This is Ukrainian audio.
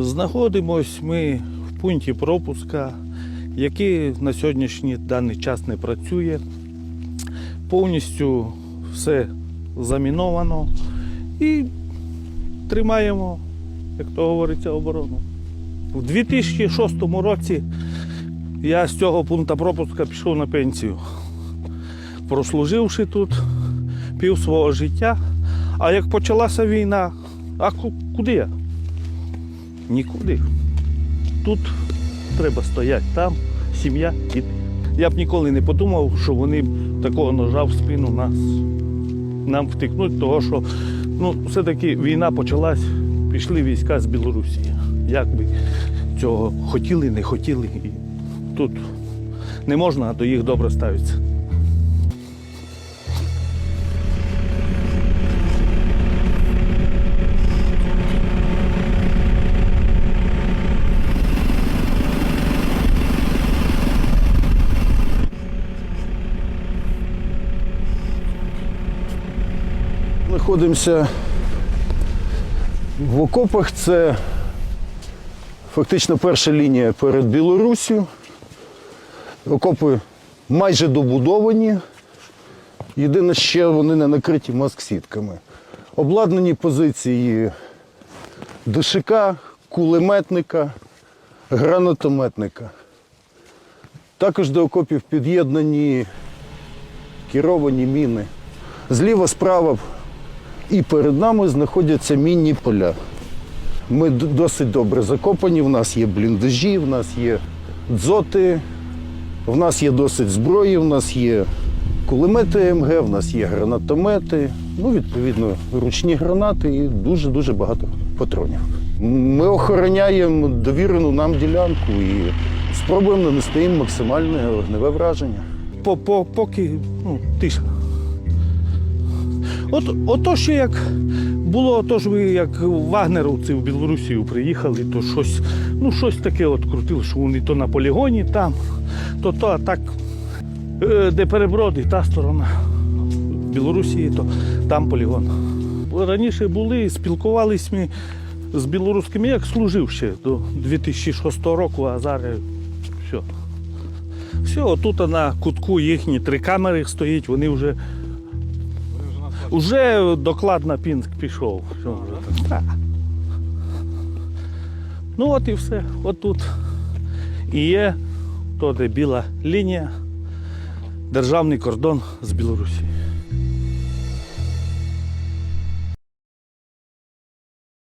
Знаходимось ми в пункті пропуска, який на сьогоднішній даний час не працює. Повністю все заміновано і тримаємо, як то говориться, оборону. У 2006 році я з цього пункту пропуска пішов на пенсію, прослуживши тут пів свого життя. А як почалася війна, а куди я? Нікуди. Тут треба стояти, там сім'я, діти. Я б ніколи не подумав, що вони такого ножа в спину нас нам втикнуть, того що ну, все-таки війна почалась, пішли війська з Білорусі. Як би цього хотіли, не хотіли. І тут не можна а до їх добре ставитися. Знаходимося в окопах. Це фактично перша лінія перед Білоруссю. Окопи майже добудовані. Єдине, ще вони не накриті маск-сітками. Обладнані позиції ДШК, кулеметника, гранатометника. Також до окопів під'єднані керовані міни. Зліва, справа і перед нами знаходяться мінні поля. Ми досить добре закопані, в нас є бліндажі, в нас є дзоти, в нас є досить зброї, в нас є кулемети МГ, в нас є гранатомети, ну, відповідно, ручні гранати і дуже-дуже багато патронів. Ми охороняємо довірену нам ділянку і спробуємо нанести їм максимальне вогневе враження. По, по, поки ну, тиша. От, ото ще як було, то ж ви як вагнеровці в Білорусію приїхали, то щось, ну, щось таке от крутили, що вони то на полігоні там, то то, а так, е, де переброди, та сторона. Білорусі, то там полігон. Раніше були, спілкувалися ми з білоруськими, як служив ще до 2006 року, а зараз все. Все, тут на кутку їхні три камери стоїть, вони вже. Уже доклад на Пінськ пішов. Так. Ну от і все. От тут і є то, де біла лінія, державний кордон з Білорусі.